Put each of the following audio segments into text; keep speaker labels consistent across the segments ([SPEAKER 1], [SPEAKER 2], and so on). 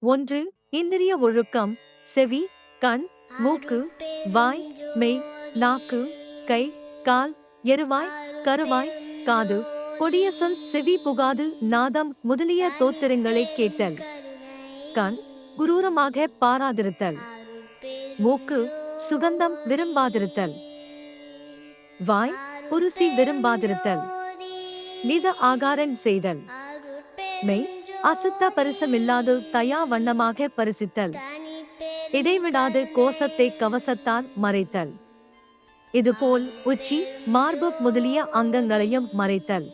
[SPEAKER 1] ஒன்று இந்திரிய ஒழுக்கம் செவி கண் மூக்கு வாய் மெய் நாக்கு கை கால் எருவாய் கருவாய் காது கொடிய சொல் செவி புகாது நாதம் முதலிய தோத்திரங்களை கேட்டல். கண் குரூரமாக பாராதிருத்தல். மூக்கு சுகந்தம் விரும்பாதிருத்தல். வாய் புருசி விரும்பாதிருத்தல். நித ஆகாரம் செய்தல். மெய் அசுத்த பரிசமில்லாது தயா வண்ணமாக பரிசித்தல். இடைவிடாது கோசத்தை கவசத்தால் மறைத்தல். இதுபோல் உச்சி மார்பு முதலிய அங்கங்களையும் மறைத்தல்.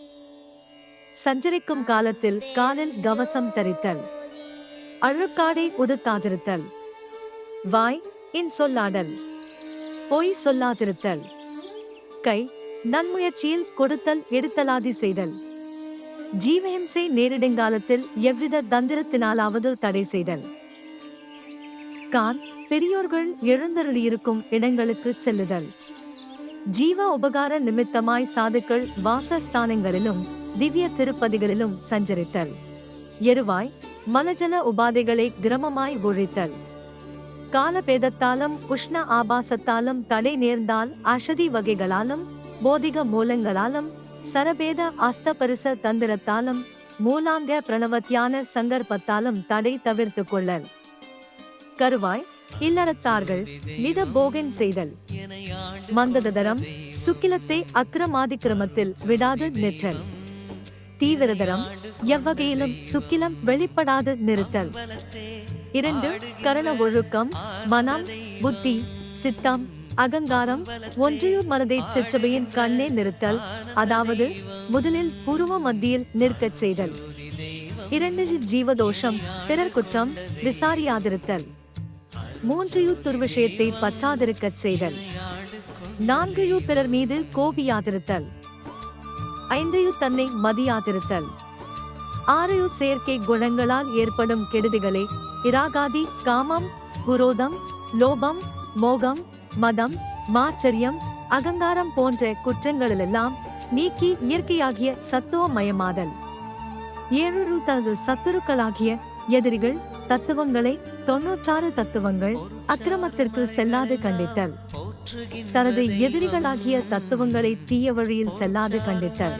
[SPEAKER 1] சஞ்சரிக்கும் காலத்தில் காலில் கவசம் தரித்தல். அழுக்காடை உடுத்தாதிருத்தல். வாய் இன் சொல்லாடல். பொய் சொல்லாதிருத்தல். கை நன்முயற்சியில் கொடுத்தல் எடுத்தலாதி செய்தல். ஜீவஹிம்சை நேரிடுங்காலத்தில் எவ்வித தந்திரத்தினாலாவது தடை செய்தல். கான் பெரியோர்கள் எழுந்தருளியிருக்கும் இடங்களுக்கு செல்லுதல். ஜீவ உபகார நிமித்தமாய் சாதுக்கள் வாசஸ்தானங்களிலும் திவ்ய திருப்பதிகளிலும் சஞ்சரித்தல். எருவாய் மலஜல உபாதைகளை கிரமமாய் ஒழித்தல். காலபேதத்தாலும் உஷ்ண ஆபாசத்தாலும் தடை நேர்ந்தால் அசதி வகைகளாலும் போதிக மூலங்களாலும் சரபேத அஸ்தபரிச தந்திரத்தாலும் மூலாங்க பிரணவத்தியான சங்கற்பத்தாலும் தடை தவிர்த்து கொள்ளல். கருவாய் இல்லறத்தார்கள் மித போகன் செய்தல். மந்ததரம் சுக்கிலத்தை அக்கிரமாதிக்கிரமத்தில் விடாது நிற்றல். தீவிரதரம் எவ்வகையிலும் சுக்கிலம் வெளிப்படாது நிறுத்தல். இரண்டு கரண ஒழுக்கம் மனம் புத்தி சித்தம் அகங்காரம் ஒன்றியூர் மனதை சிற்றபையின் கண்ணே நிறுத்தல் அதாவது முதலில் உருவ மத்தியில் நிற்கச் செய்தல். இரண்டு ஜீவதோஷம் பிறர் குற்றம் விசாரியாதிருத்தல். மூன்றையு துர்விஷயத்தை பற்றாதிருக்கச் செய்தல். நான்கையு பிறர் மீது கோபியாதிருத்தல். ஐந்தையு தன்னை மதியாதிருத்தல். ஆறையு செயற்கை குணங்களால் ஏற்படும் கெடுதிகளை இராகாதி காமம் குரோதம் லோபம் மோகம் மதம் மாச்சரியம் அகங்காரம் போன்ற குற்றங்களிலெல்லாம் நீக்கி இயற்கையாகிய சத்துவமயமாதல். ஏழு தனது சத்துருக்களாகிய எதிரிகள் தத்துவங்களை தொன்னூற்றாறு தத்துவங்கள் அக்கிரமத்திற்கு செல்லாது கண்டித்தல். தனது எதிரிகளாகிய தத்துவங்களை தீய வழியில் செல்லாது கண்டித்தல்.